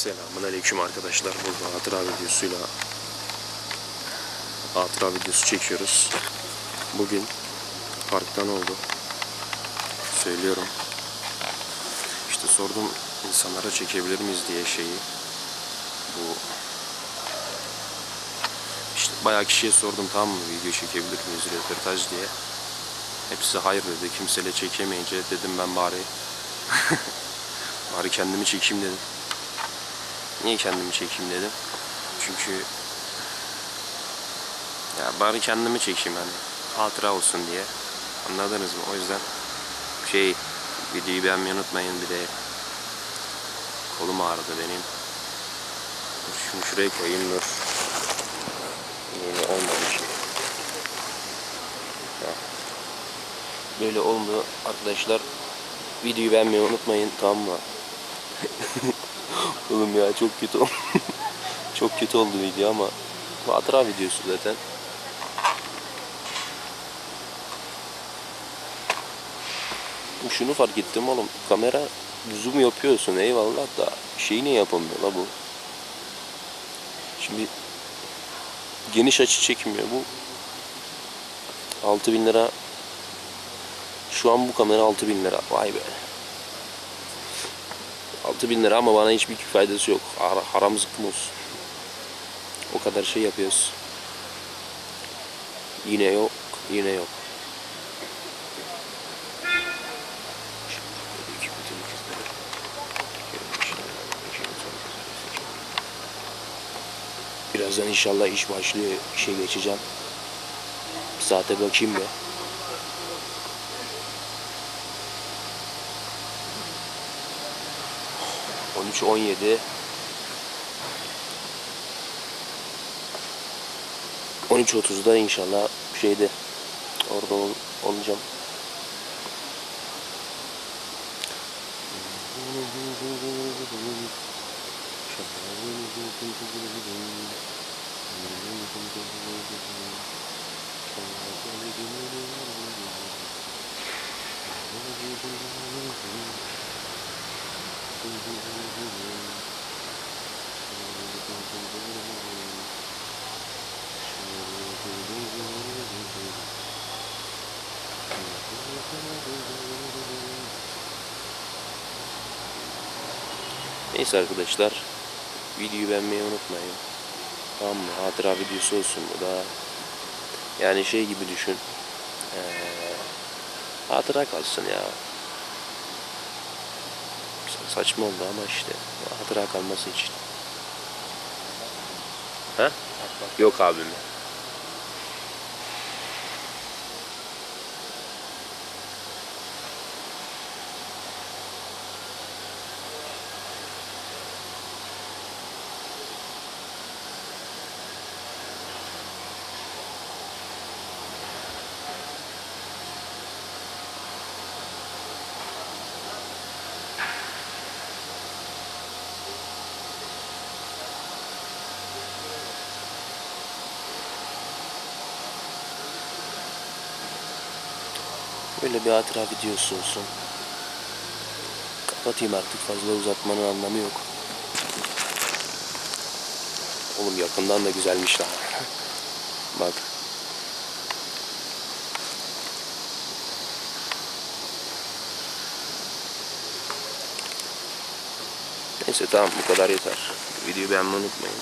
Selamun aleyküm arkadaşlar. Burada hatıra videosuyla hatıra videosu çekiyoruz. Bugün parktan oldu. Söylüyorum. İşte sordum insanlara çekebilir miyiz diye şeyi. Bu işte bayağı kişiye sordum tamam mı video çekebilir miyiz röportaj diye. Hepsi hayır dedi. Kimseyle çekemeyince dedim ben bari bari kendimi çekeyim dedim. Niye kendimi çekeyim dedim. Çünkü ya bari kendimi çekeyim hani hatıra olsun diye. Anladınız mı? O yüzden şey videoyu beğenmeyi unutmayın bir de kolum ağrıdı benim. Şunu şuraya koyayım dur. Yeni olmamış. Ha. Böyle oldu arkadaşlar. Videoyu beğenmeyi unutmayın tamam mı? Oğlum ya çok kötü oldu. çok kötü oldu video ama bu hatıra videosu zaten. Şunu fark ettim oğlum. Kamera zoom yapıyorsun eyvallah da şeyi ne yapamıyor la bu? Şimdi geniş açı çekmiyor bu. 6000 lira şu an bu kamera 6000 lira. Vay be. 6000 lira ama bana hiçbir faydası yok. Har- haram zıkkım olsun. O kadar şey yapıyoruz. Yine yok, yine yok. Birazdan inşallah iş başlıyor. İşe geçeceğim. Saate bakayım be. On üç, on yedi. On üç otuzda inşallah şeyde orada ol- olacağım. Neyse arkadaşlar. Videoyu beğenmeyi unutmayın. Tamam mı? Hatıra videosu olsun bu da. Yani şey gibi düşün. Ee, hatıra kalsın ya. Sa- Saçma oldu ama işte. Hatıra kalması için. Ha? Yok abim. Böyle bir hatıra videosu olsun. Kapatayım artık fazla uzatmanın anlamı yok. Oğlum yakından da güzelmiş lan. Bak. Neyse tamam bu kadar yeter. Videoyu beğenmeyi unutmayın.